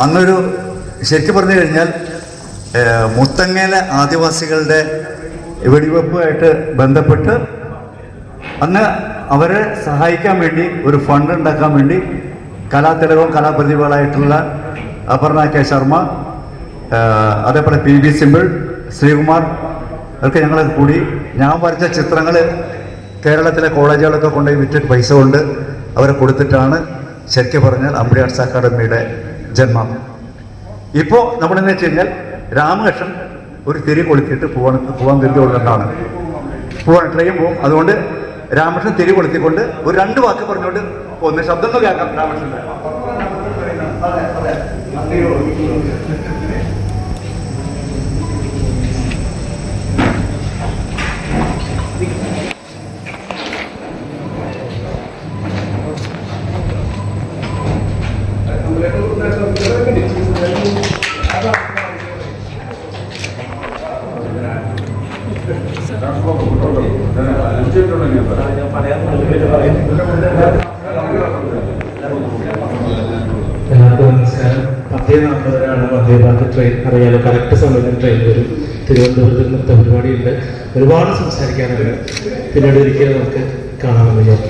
അന്നൊരു ശരിക്കും പറഞ്ഞു കഴിഞ്ഞാൽ മുത്തങ്ങേല ആദിവാസികളുടെ വെടിവെപ്പുമായിട്ട് ബന്ധപ്പെട്ട് അന്ന് അവരെ സഹായിക്കാൻ വേണ്ടി ഒരു ഫണ്ട് ഉണ്ടാക്കാൻ വേണ്ടി കലാതിലകവും കലാപ്രതിഭകളായിട്ടുള്ള അപർണ കെ ശർമ്മ അതേപോലെ പി ബി സിമ്പിൾ ശ്രീകുമാർ ഒക്കെ ഞങ്ങൾ കൂടി. ഞാൻ വരച്ച ചിത്രങ്ങൾ കേരളത്തിലെ കോളേജുകളൊക്കെ കൊണ്ടുപോയി വിറ്റിട്ട് പൈസ കൊണ്ട് അവരെ കൊടുത്തിട്ടാണ് ശരിക്കും പറഞ്ഞാൽ അമ്പടി ആർട്സ് അക്കാഡമിയുടെ ജന്മം ഇപ്പോൾ നമ്മളെന്ന് വെച്ച് കഴിഞ്ഞാൽ രാമകൃഷ്ണൻ ഒരു തിരി കൊളുത്തിയിട്ട് പോവാൻ കരുതി കൊള്ളുന്നതാണ് പോവാൻ ട്രെയിൻ പോകും അതുകൊണ്ട് രാമകൃഷ്ണൻ തിരി കൊളുത്തിക്കൊണ്ട് ഒരു രണ്ട് വാക്ക് പറഞ്ഞുകൊണ്ട് ഒന്ന് ശബ്ദം കേൾക്കാം രാമകൃഷ്ണന്റെ എല്ലാവർക്കും നമസ്കാരം. പത്തേ നാൽപ്പതിനാണ് മധ്യഭാഗത്ത് ട്രെയിൻ അറിയാലോ കറക്റ്റ് സമയത്ത് ട്രെയിൻ വരും. തിരുവനന്തപുരത്ത് നൃത്ത പരിപാടിയുണ്ട് ഒരുപാട് സംസാരിക്കാനുണ്ട്. പിന്നീട് ഒരിക്കലും നമുക്ക് കാണാമെന്ന് വിചാരിക്കാം